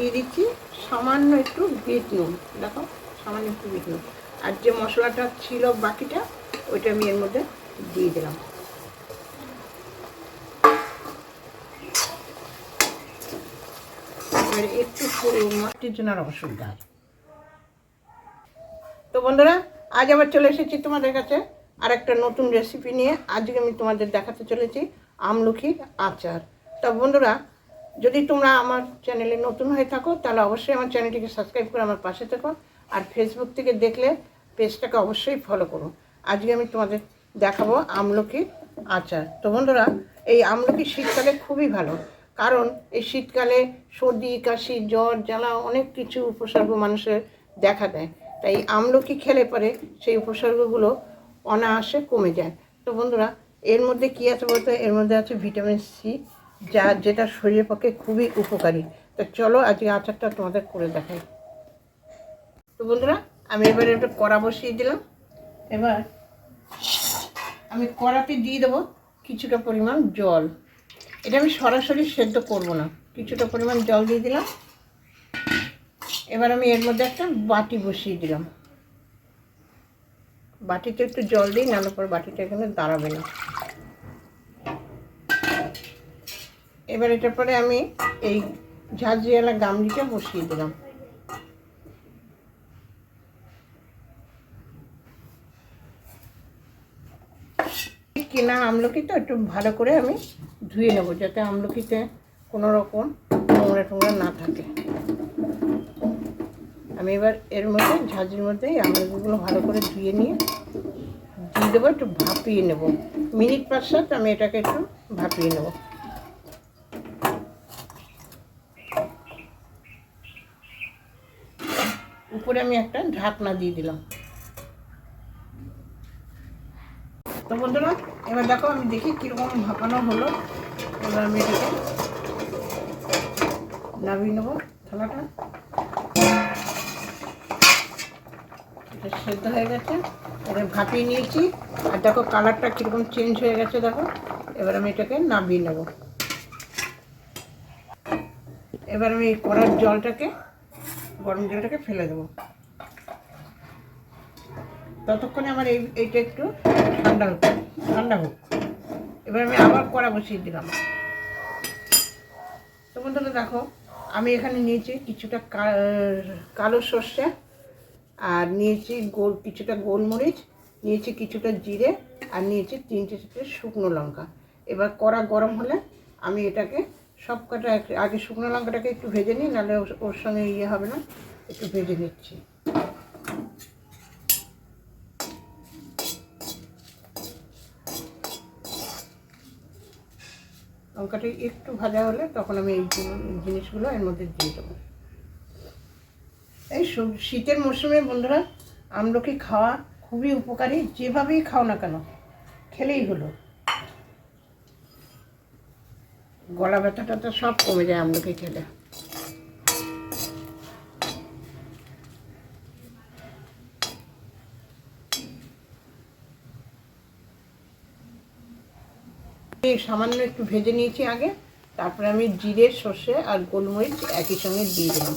দিয়ে দিচ্ছি সামান্য একটু বিট নুন দেখো, সামান্য একটু বিট নুন আর যে মশলাটা ছিল বাকিটা, ওইটা আমি এর মধ্যে দিয়ে দিলাম। একটু মাটির জন্য আর অসুবিধা তো বন্ধুরা, আজ আবার চলে এসেছি তোমাদের কাছে আর একটা নতুন রেসিপি নিয়ে। আজকে আমি তোমাদের দেখাতে চলেছি আমলকির আচার। তা বন্ধুরা যদি তোমরা আমার চ্যানেলে নতুন হয়ে থাকো, তাহলে অবশ্যই আমার চ্যানেলটিকে সাবস্ক্রাইব করে আমার পাশে থেকো। আর ফেসবুক থেকে দেখলে পেজটাকে অবশ্যই ফলো করো। আজকে আমি তোমাদের দেখাবো আমলকির আচার। তো বন্ধুরা, এই আমলকি শীতকালে খুবই ভালো। কারণ এই শীতকালে সর্দি, কাশি, জ্বর, জ্বালা অনেক কিছু উপসর্গ মানুষের দেখা দেয়। তাই আমলকি খেলে পরে সেই উপসর্গগুলো অনায়াসে কমে যায়। তো বন্ধুরা, এর মধ্যে কী আছে বলতে? এর মধ্যে আছে ভিটামিন সি যা, যেটা শরীরের পক্ষে খুবই উপকারী। তো চলো আজকে আচারটা তোমাদের করে দেখাই। তো বন্ধুরা, আমি এবারে একটা কড়া বসিয়ে দিলাম। এবার আমি কড়াতে দিয়ে দেবো কিছুটা পরিমাণ জল। এটা আমি সরাসরি সেদ্ধ করব না। কিছুটা পরিমাণ জল দিয়ে দিলাম। এবার আমি এর মধ্যে একটা বাটি বসিয়ে দিলাম। বাটিতে একটু জল দিই, নাহলে পর বাটিটা এখানে দাঁড়াবে না। এবার এটার পরে আমি এই ঝাঁঝরিয়ালা গামলিটা বসিয়ে দিলাম। কেনা আমলকি তো একটু ভালো করে আমি ধুয়ে নেব যাতে আমলকিতে কোনো রকম নোংরা টোংরা না থাকে। আমি এবার এর মধ্যে ঝাঁঝির মধ্যে এই আমলকিগুলো ভালো করে ধুয়ে নিয়ে দিয়ে দেবো, একটু ভাপিয়ে নেব। মিনিট পাঁচ সাত আমি এটাকে একটু ভাপিয়ে নেব। উপরে আমি একটা ঢাকনা দিয়ে দিলাম। তো বন্ধুরা, এবার দেখো, আমি দেখি কীরকম ভাপানো হলো। এবার আমি এটাকে নামিয়ে নেব থালাটা। এটা সেদ্ধ হয়ে গেছে। এবার ভাপিয়ে নিয়েছি। আর দেখো, কালারটা কীরকম চেঞ্জ হয়ে গেছে, দেখো। এবার আমি এটাকে নামিয়ে নেব। এবার আমি কড়ার জলটাকে গরম জলটাকে ফেলে দেবো। ততক্ষণে আমার এই, এইটা একটু ঠান্ডা হোক ঠান্ডা হোক। এবার আমি আবার কড়া বসিয়ে দিলাম। তো বন্ধুরা দেখো, আমি এখানে নিয়েছি কিছুটা কালো সর্ষে, আর নিয়েছি গোল, কিছুটা গোলমরিচ, নিয়েছি কিছুটা জিরে, আর নিয়েছি তিনটে চারটে শুকনো লঙ্কা। এবার কড়া গরম হলে আমি এটাকে সব কটা আগে শুকনো লঙ্কাটাকে একটু ভেজে নিই, নাহলে ওর সঙ্গে ইয়ে হবে না, একটু ভেজে নিচ্ছি। লঙ্কাটা একটু ভাজা হলে তখন আমি এই জিনিসগুলো এর মধ্যে দিয়ে দেবো। এই শীতের মরশুমে বন্ধুরা, আমলকি খাওয়া খুবই উপকারী, যেভাবেই খাও না কেন, খেলেই হলো। গলা ব্যথাটা তো সব কমে যায় আমলকি খেলে। সামান্য একটু ভেজে নিয়েছি আগে, তারপরে আমি জিরে, সর্ষে আর গোলমরিচ একই সঙ্গে দিয়ে দিলাম।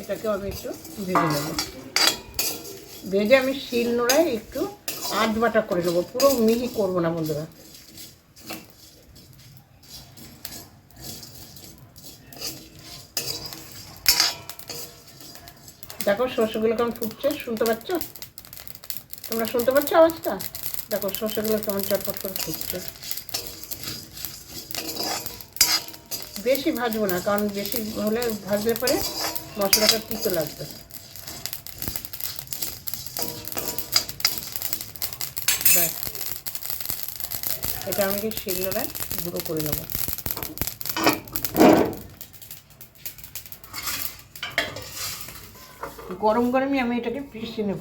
এটাকেও আমি একটু ভেজে নেব। ভেজে আমি শিল নোড়ায় একটু আধ বাটা করে নেব, পুরো মিহি করব না বন্ধুরা। দেখো সর্ষেগুলো কেমন ফুটছে, শুনতে পাচ্ছ? তোমরা শুনতে পাচ্ছ আওয়াজটা? দেখো সর্ষেগুলো কেমন চটপট করে ফুটছে। বেশি ভাজবো না, কারণ বেশি হলে ভাজলে পরে মশলাটা তিতো লাগবে। ব্যাস। এটা আমি কি শিলনোড়ায় গুঁড়ো করে নেব? গরম গরমই আমি এটাকে পিষে নেব।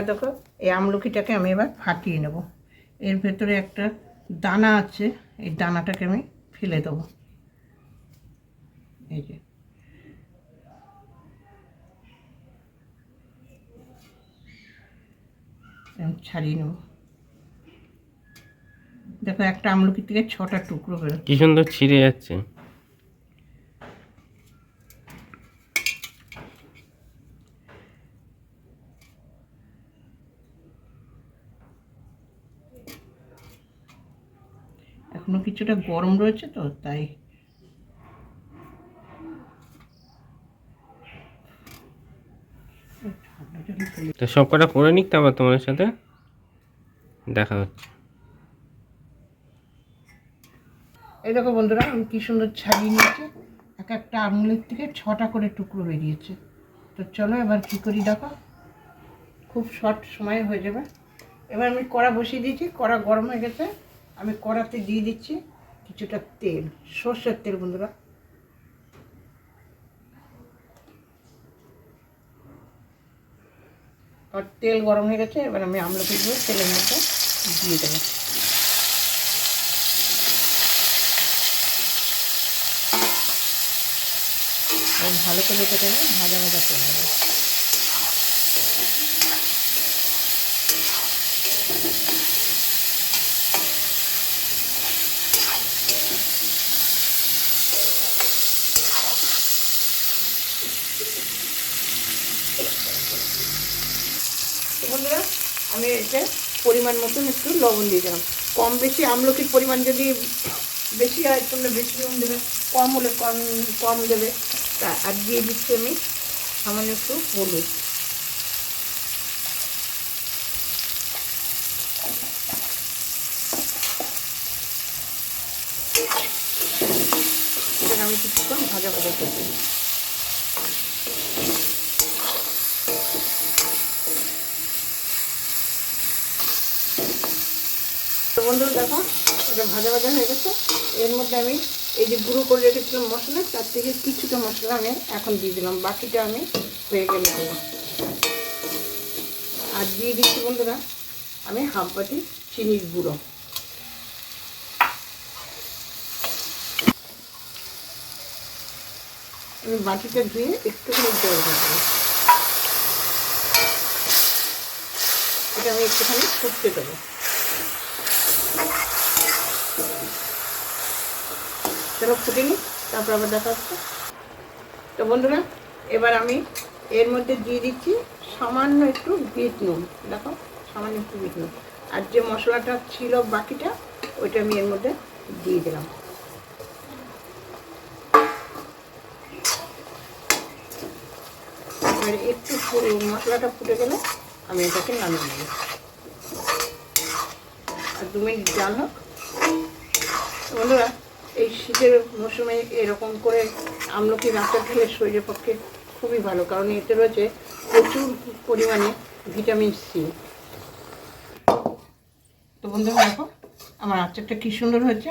এবার দেখো, এই আমলকিটাকে আমি এবার ফাটিয়ে নেব। এর ভেতরে একটা দানা আছে, এই দানাটাকে আমি ফেলে দেবো। এই যে। ছাড়িয়ে নেব। দেখো, একটা আমলকি থেকে ছটা টুকরো বেরো কি সুন্দর ছিঁড়ে যাচ্ছে এখনও কিছুটা গরম রয়েছে তো তাই। তো সব কটা করে নিক তারপর তোমাদের সাথে দেখা হচ্ছে। এই দেখো বন্ধুরা আমি কি সুন্দর ছাড়িয়ে নিয়েছি। এক একটা আঙুলের থেকে ছটা করে টুকরো বেরিয়েছে। তো চলো এবার কী করি দেখো। খুব শর্ট সময়ে হয়ে যাবে। এবার আমি কড়া বসিয়ে দিয়েছি কড়া গরম হয়ে গেছে। আমি কড়াতে দিয়ে দিচ্ছি কিছুটা তেল, সর্ষের তেল বন্ধুরা। আর তেল গরম হয়ে গেছে, এবার আমি আমলকিগুলো তেলের মধ্যে দিয়ে দেবো। ভালো করে আমি ভাজা ভাজা করে নেব তো বন্ধুরা আমি পরিমাণ মতন একটু লবণ দিয়ে দিলাম। কম বেশি আমলকির পরিমাণ যদি বেশি হয়, তোমরা বেশি লবণ দেবে, কম হলে কম কম দেবে। তা আর দিয়ে দিচ্ছি আমি সামান্য একটু হলুদ। আমি কিছুক্ষণ ভাজা ভাজা করে দিই তো বন্ধুরা দেখো, এটা ভাজা ভাজা হয়ে গেছে। এর মধ্যে আমি এই যে গুঁড়ো করে রেখেছিলাম মশলা, তার থেকে কিছুটা মশলা আমি এখন দিয়ে দিলাম। বাকিটা আমি হয়ে গেলে আর দিয়ে দিচ্ছি বন্ধুরা, আমি হাফ বাটি চিনির গুঁড়ো। আমি বাটিটা ধুয়ে একটুখানি জল দেবো এটা আমি একটুখানি ফুটতে দেবো। চলো ফুটে নি তারপর আবার দেখা হচ্ছে। তো বন্ধুরা, এবার আমি এর মধ্যে দিয়ে দিচ্ছি সামান্য একটু বিট নুন। দেখো, সামান্য একটু বিট নুন। আর যে মশলাটা ছিল বাকিটা, ওইটা আমি এর মধ্যে দিয়ে দিলাম। এবার একটু মশলাটা ফুটে গেলে আমি এটাকে নামিয়ে নেব। আর দু মিনিট হোক। বন্ধুরা এই শীতের মৌসুমে এরকম করে আমলকি রাস্তা খেলে শরীরের পক্ষে খুবই ভালো, কারণ এতে রয়েছে প্রচুর পরিমাণে ভিটামিন সি। তো বন্ধুরা দেখো, আমার আচারটা কী সুন্দর হয়েছে।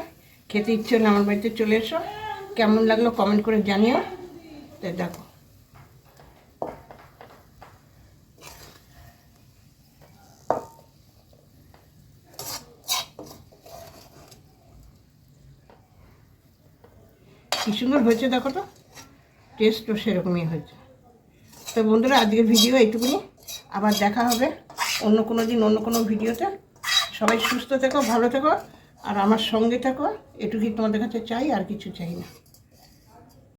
খেতে ইচ্ছে হলে আমার বাড়িতে চলে এসো। কেমন লাগল কমেন্ট করে জানিও। তাই দেখো। কী সুন্দর হয়েছে দেখো তো। টেস্টও সেরকমই হয়েছে। তো বন্ধুরা, আজকের ভিডিও এইটুকুনি। আবার দেখা হবে অন্য কোনো দিন, অন্য কোনো ভিডিওতে। সবাই সুস্থ থেকো, ভালো থেকো, আর আমার সঙ্গে থেকো। এটুকুই তোমাদের কাছে চাই, আর কিছু চাই না।